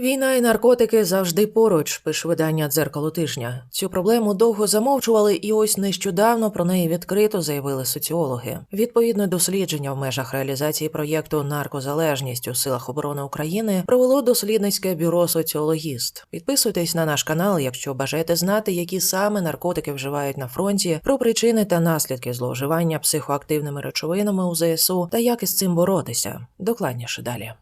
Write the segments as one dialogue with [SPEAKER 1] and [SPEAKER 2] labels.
[SPEAKER 1] Війна і наркотики завжди поруч, пише видання дзеркало тижня. Цю проблему довго замовчували, і ось нещодавно про неї відкрито заявили соціологи. Відповідне дослідження в межах реалізації проєкту Наркозалежність у силах оборони України провело дослідницьке бюро Соціологіст. Підписуйтесь на наш канал, якщо бажаєте знати, які саме наркотики вживають на фронті, про причини та наслідки зловживання психоактивними речовинами у ЗСУ та як із цим боротися. Докладніше далі.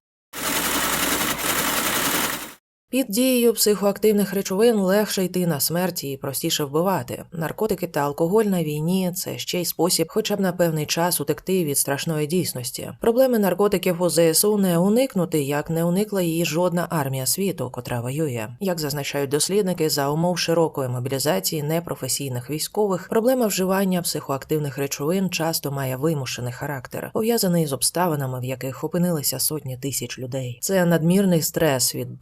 [SPEAKER 1] Під дією психоактивних речовин легше йти на смерть і простіше вбивати. Наркотики та алкоголь на війні це ще й спосіб, хоча б на певний час утекти від страшної дійсності. Проблеми наркотиків у ЗСУ не уникнути, як не уникла її жодна армія світу, котра воює. Як зазначають дослідники, за умов широкої мобілізації непрофесійних військових, проблема вживання психоактивних речовин часто має вимушений характер, пов'язаний з обставинами, в яких опинилися сотні тисяч людей. Це надмірний стрес від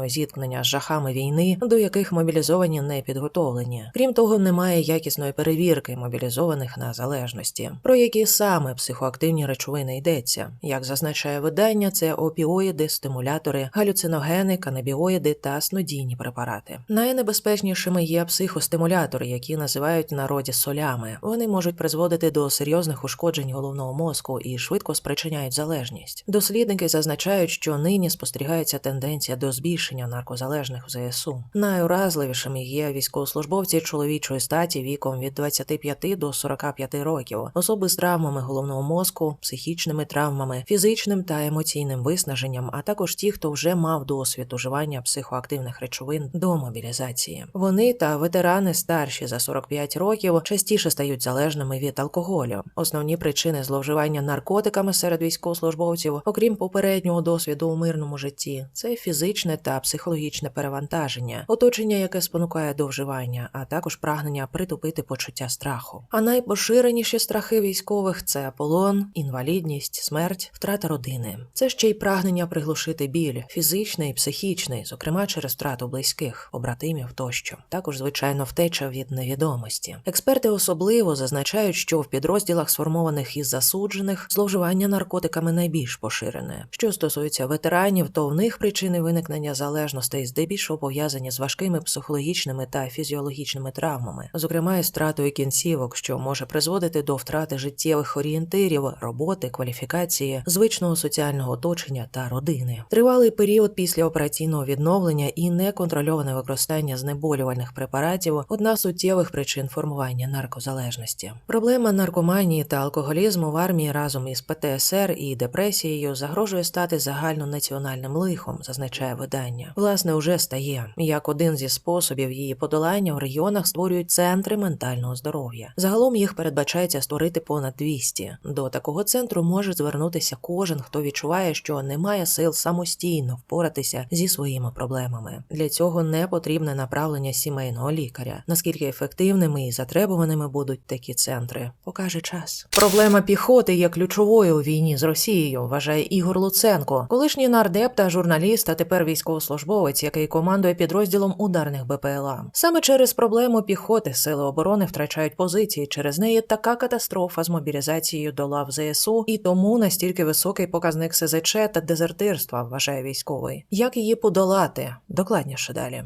[SPEAKER 1] безпосереднього зіткнення з жахами війни, до яких мобілізовані не підготовлені. Крім того, немає якісної перевірки мобілізованих на залежності. Про які саме психоактивні речовини йдеться, як зазначає видання, це опіоїди, стимулятори, галюциногени, канабіоїди та снодійні препарати. Найнебезпечнішими є психостимулятори, які називають народі солями. Вони можуть призводити до серйозних ушкоджень головного мозку і швидко спричиняють залежність. Дослідники зазначають, що нині спостерігається тенденція до збільшення наркозалежних в ЗСУ. Найуразливішими є військовослужбовці чоловічої статі віком від 25 до 45 років, особи з травмами головного мозку, психічними травмами, фізичним та емоційним виснаженням, а також ті, хто вже мав досвід уживання психоактивних речовин до мобілізації. Вони та ветерани старші за 45 років частіше стають залежними від алкоголю. Основні причини зловживання наркотиками серед військовослужбовців, окрім попереднього досвіду у мирному житті, це фізичне та психологічне перевантаження, оточення, яке спонукає до вживання, а також прагнення притупити почуття страху. А найпоширеніші страхи військових це полон, інвалідність, смерть, втрата родини. Це ще й прагнення приглушити біль, фізичний, психічний, зокрема через втрату близьких, побратимів тощо. Також, звичайно, втеча від невідомості. Експерти особливо зазначають, що в підрозділах, сформованих із засуджених, зловживання наркотиками найбільш поширене. Що стосується ветеранів, то в них причини виникнення залежностей здебільшого пов'язані з важкими психологічними та фізіологічними травмами, зокрема із втратою кінцівок, що може призводити до втрати життєвих орієнтирів, роботи, кваліфікації, звичного соціального оточення та родини. Тривалий період після операційного відновлення і неконтрольоване використання знеболювальних препаратів одна з суттєвих причин формування наркозалежності. Проблема наркоманії та алкоголізму в армії разом із ПТСР і депресією загрожує стати загальнонаціональним лихом, зазначає видання. Власне, уже стає як один зі способів її подолання в регіонах створюють центри ментального здоров'я. Загалом їх передбачається створити понад 200. До такого центру може звернутися кожен, хто відчуває, що не має сил самостійно впоратися зі своїми проблемами. Для цього не потрібне направлення сімейного лікаря. Наскільки ефективними і затребуваними будуть такі центри, покаже час. Проблема піхоти є ключовою у війні з Росією, вважає Ігор Луценко, колишній нардеп та журналіст, а тепер військовослужбовець, який командує підрозділом ударних БПЛА. Саме через проблему піхоти сили оборони втрачають позиції. Через неї така катастрофа з мобілізацією до лав ЗСУ, і тому настільки високий показник СЗЧ та дезертирства, вважає військовий. Як її подолати? Докладніше далі.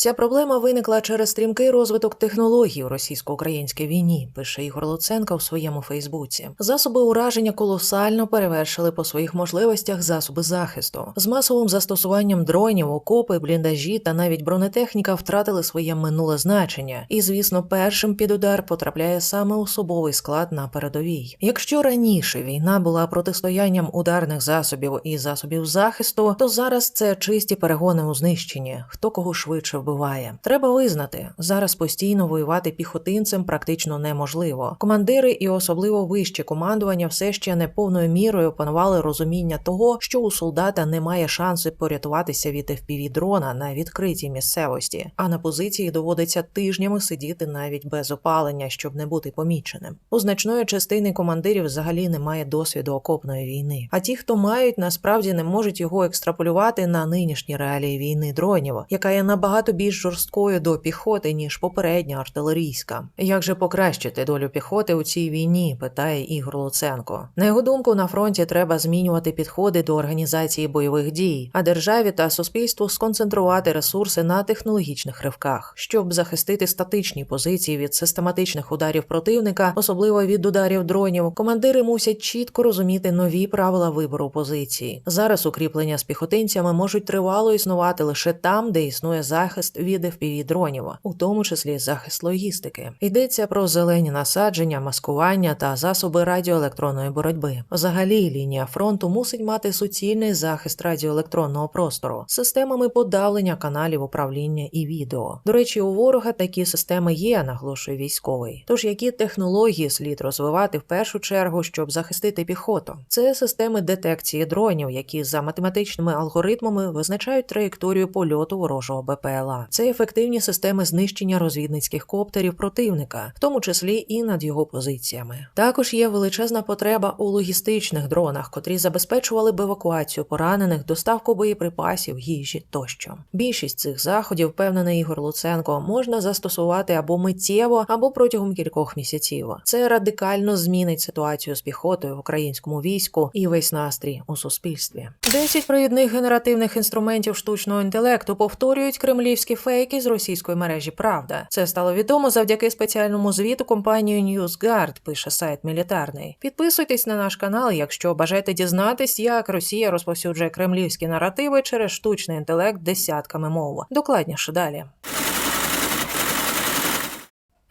[SPEAKER 1] Ця проблема виникла через стрімкий розвиток технологій у російсько-українській війні, пише Ігор Луценко в своєму Фейсбуці. Засоби ураження колосально перевершили по своїх можливостях засоби захисту. З масовим застосуванням дронів, окопи, бліндажі та навіть бронетехніка втратили своє минуле значення. І, звісно, першим під удар потрапляє саме особовий склад на передовій. Якщо раніше війна була протистоянням ударних засобів і засобів захисту, то зараз це чисті перегони у знищенні. Хто кого швидше вбиває. Треба визнати, зараз постійно воювати піхотинцем практично неможливо. Командири і особливо вище командування все ще не повною мірою опанували розуміння того, що у солдата немає шансу порятуватися від fpv дрона на відкритій місцевості, а на позиції доводиться тижнями сидіти навіть без опалення, щоб не бути поміченим. У значної частини командирів взагалі немає досвіду окопної війни. А ті, хто мають, насправді не можуть його екстраполювати на нинішні реалії війни дронів, яка є набагато більш жорсткою до піхоти, ніж попередня артилерійська. Як же покращити долю піхоти у цій війні? питає Ігор Луценко. На його думку, на фронті треба змінювати підходи до організації бойових дій, а державі та суспільству сконцентрувати ресурси на технологічних ривках, щоб захистити статичні позиції від систематичних ударів противника, особливо від ударів дронів. Командири мусять чітко розуміти нові правила вибору позиції. Зараз укріплення з піхотинцями можуть тривало існувати лише там, де існує захист від fpv дронів, у тому числі захист логістики. Йдеться про зелені насадження, маскування та засоби радіоелектронної боротьби. Взагалі, лінія фронту мусить мати суцільний захист радіоелектронного простору системами подавлення каналів управління і відео. До речі, у ворога такі системи є, наголошує військовий. Тож які технології слід розвивати в першу чергу, щоб захистити піхоту? Це системи детекції дронів, які за математичними алгоритмами визначають траєкторію польоту ворожого БПЛА. Це ефективні системи знищення розвідницьких коптерів противника, в тому числі і над його позиціями. Також є величезна потреба у логістичних дронах, котрі забезпечували б евакуацію поранених, доставку боєприпасів, їжі тощо. Більшість цих заходів, впевнений Ігор Луценко, можна застосувати або миттєво, або протягом кількох місяців. Це радикально змінить ситуацію з піхотою в українському війську і весь настрій у суспільстві. Десять провідних генеративних інструментів штучного інтелекту повторюють кремлівські фейки з російської мережі Правда. Це стало відомо завдяки спеціальному звіту компанії NewsGuard, пише сайт мілітарний. Підписуйтесь на наш канал, якщо бажаєте дізнатись, як Росія розповсюджує кремлівські наративи через штучний інтелект десятками мов. Докладніше далі.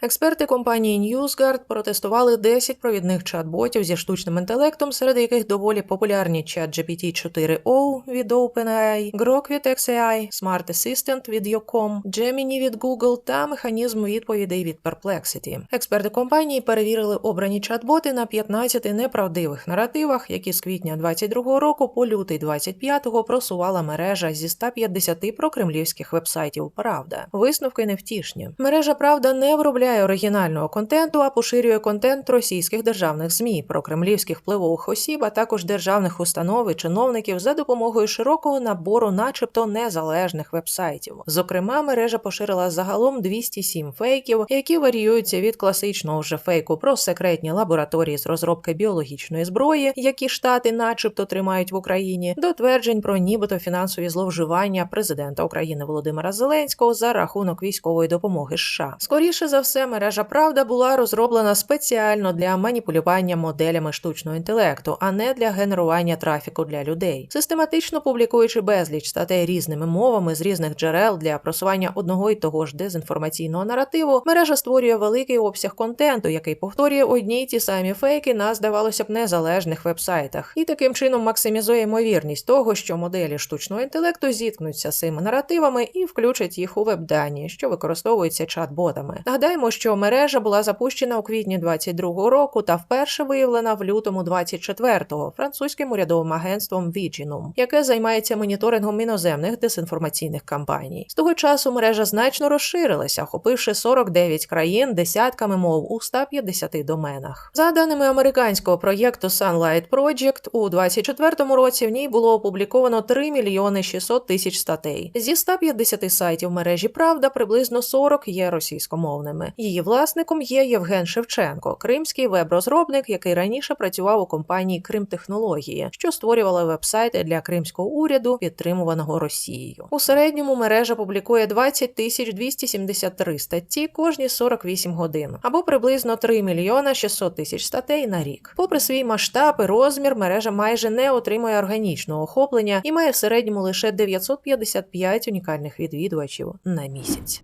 [SPEAKER 1] Експерти компанії NewsGuard протестували 10 провідних чат-ботів зі штучним інтелектом, серед яких доволі популярні чат GPT-4o від OpenAI, Grok від XAI, Smart Assistant від Yocom, Gemini від Google та механізм відповідей від Perplexity. Експерти компанії перевірили обрані чат-боти на 15 неправдивих наративах, які з квітня 22 року по лютий 25-го просувала мережа зі 150 прокремлівських вебсайтів. Правда, висновки невтішні. Мережа Правда не виробляє оригінального контенту, а поширює контент російських державних змі про кремлівських впливових осіб, а також державних установ і чиновників за допомогою широкого набору, начебто незалежних вебсайтів. Зокрема, мережа поширила загалом 207 фейків, які варіюються від класичного вже фейку про секретні лабораторії з розробки біологічної зброї, які штати, начебто, тримають в Україні, до тверджень про нібито фінансові зловживання президента України Володимира Зеленського за рахунок військової допомоги США. Скоріше за все, мережа Правда була розроблена спеціально для маніпулювання моделями штучного інтелекту, а не для генерування трафіку для людей, систематично публікуючи безліч статей різними мовами з різних джерел для просування одного й того ж дезінформаційного наративу. Мережа створює великий обсяг контенту, який повторює одні й ті самі фейки на здавалося б незалежних вебсайтах, і таким чином максимізує ймовірність того, що моделі штучного інтелекту зіткнуться з цими наративами і включать їх у веб-дані, що використовуються чат-ботами. Нагадаємо, що мережа була запущена у квітні 22-го року та вперше виявлена в лютому 24-го французьким урядовим агентством Viginum, яке займається моніторингом іноземних дезінформаційних кампаній. З того часу мережа значно розширилася, охопивши 49 країн десятками мов у 150 доменах. За даними американського проєкту Sunlight Project, у 24-му році в ній було опубліковано 3 мільйони 600 тисяч статей. Зі 150 сайтів мережі Правда приблизно 40 є російськомовними. Її власником є Євген Шевченко, кримський веб-розробник, який раніше працював у компанії Кримтехнології, що створювала вебсайти для кримського уряду, підтримуваного Росією. У середньому мережа публікує 20 тисяч 273 статті кожні 48 годин, або приблизно 3 мільйона 600 тисяч статей на рік. Попри свій масштаб і розмір, мережа майже не отримує органічного охоплення і має в середньому лише 955 унікальних відвідувачів на місяць.